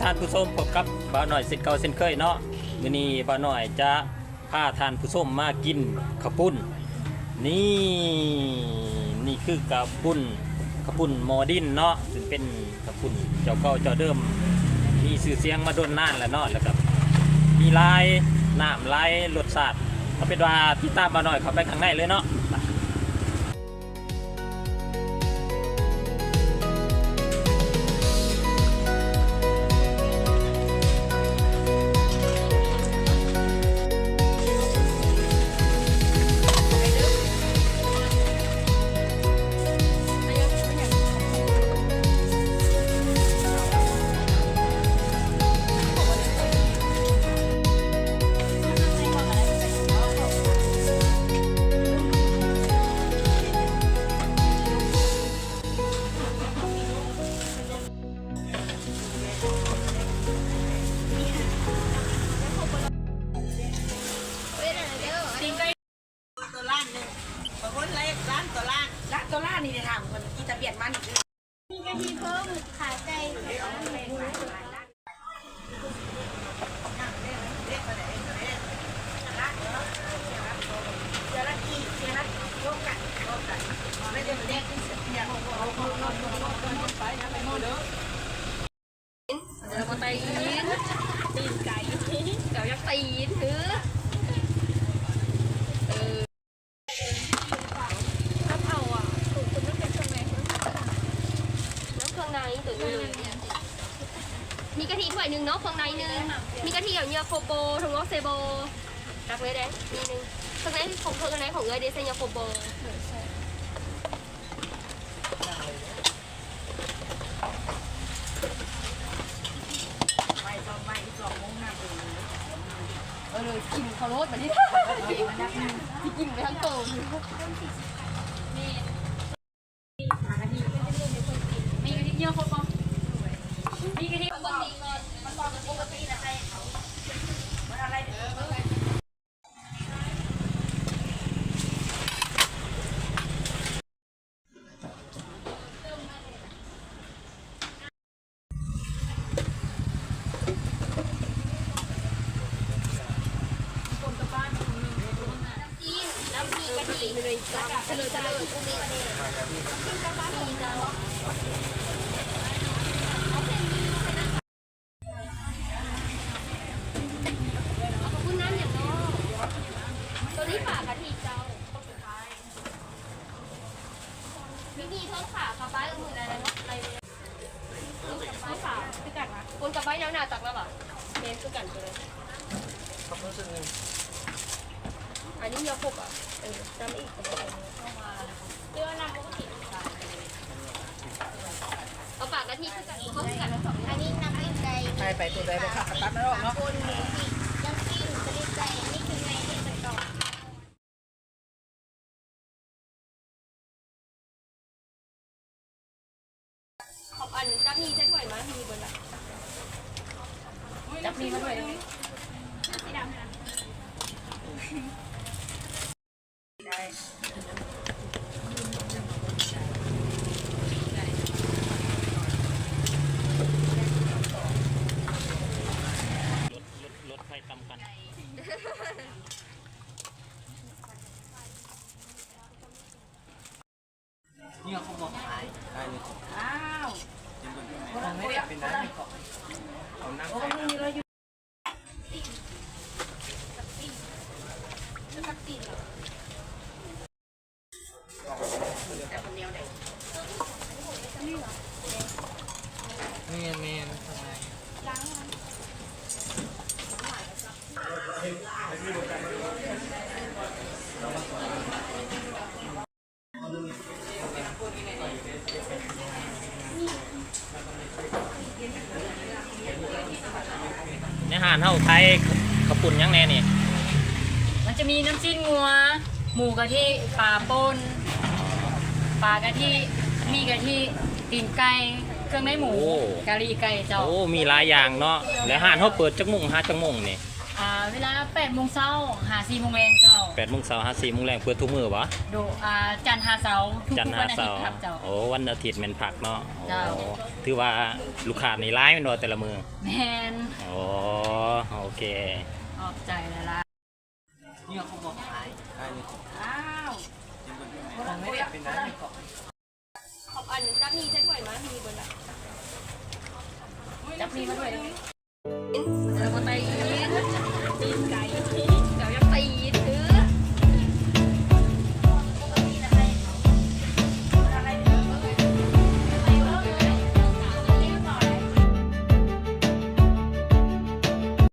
ท่านผู้ชมพบกับบ่าวหน่อยสิทธิ์เก่าเส้นเคยเนาะมื้อนี้บ่าวหน่อยจะพาท่านผู้ชมมากินข้าวปุ้น นี่นี่คือกระปุ้นกระปุ้นหมอดินเนาะซึ่งเป็นกระปุ้นเจ้าเก่าเจ้าเดิม มีชื่อเสียงมาโดนนานแล้วเนาะแล้วก็มีลายน้ำลายรสชาติเอาเป็นว่าที่ตามบ่าวหน่อยเข้าไปข้างในเลยเนาะ นตัวล่านี่ในทามันอีตาเบียดมันมีกะทิเพิ่มขาไก่เดี๋ยวมาตีนตีนไก่เดี๋ยวจะตีนถือเออถ้าเผาอะถูกคุณต้องเป็นเครื่องในน้ำเครื่องในตัวนี้เลยมีกะทิถ้วยหนึ่ง เนาะเครื่องในหนึ่งมีกะทิอย่างเงี้ยโคโปถุงงอกเซโบรักเลยแดงมีหนึ่งเครื่องในของเครื่องในของเอ้ยเดซเนียโคโปเออเลยกินข้าวโรดมาดิที่กินไปทั้งโตมีกะทิเยอะคนปะมีกะทิปกติก่อนมันบอกปกตินะใครมันอะไรเด้อ จีนแล้วมีกะทิ เลยจ้าเฉลยเฉลยกุ้งมีเอาคุณน้ำอย่างน้อตัวนี้ฝากกะทิเจ้ามีมีเพิ่มขาขาป้ายกับมืออะไรนะอะไรเพิ่มขาคือกันนะคนกับป้ายยาวหนาตักแล้วป่ะเมนคือกันไปเลยอันันนี้ยาคบอะเออน้ำอีกเรื่องน้ำปกติเอาปากกะทิคือกันเขาคือกันสองอันนี้น้ำปิ้งไก่ไปไปตัวใดบ่ค่ะตัดมาแล้วเนาะคนหมูปีกน้ำปิ้งกะทิไก่อันนี้คือไงที่เป็นต่อขอบอันจับนี่ใช้ถ้วยมั้ยมีบอร์ละจับมีมาด้วยสีดำนะ รถรถรถไฟตำกัน เนี่ยเขาบอกขายอ้าวคนไม่ได้เป็นนั้นเขานั่งขายเราอยู่เนียนเนียนทำไม ในอา หารเฮาไทยข้าวปุ้นหยังแน่นี่ มันจะมีน้ำจิ้นงัว หมูกะทิปลาป่นปลากะทิมีกะทิตีนไก่เครื่องในหมูกะหรี่ไก่เจ้า โอ้ มีหลายอย่างเนาะ แล้วอาหารเฮาเปิดจักมุ่งหาจักมุ่งนี่ อ่าเวลา8โมงเช้าหา4โมงแรงเจ้า8โมงเช้าหา4โมงแรงเปิดทุกมื้อบ่โดอ่าจันทร์หาเสาร์ทุกจันทร์ๆหาวันอาเสาทิตร์ย์ครับเจ้า โอ้วันอาทิตย์แม่นผักเนาะเจ้าโอ้ถือว่าลูกค้านี่หลายแม่นบ่แต่ละมื้อแมนโอ้โอเค ออกใจแล้วล่ะเนี่ยเขาบอกขายได้เลยอ้าวจิ้มบนผมไม่ได้เป็นน้ำในกล่องขอบอันจับมีใช้ถ้วยมามีบนละ จับมีมาด้วยเป็น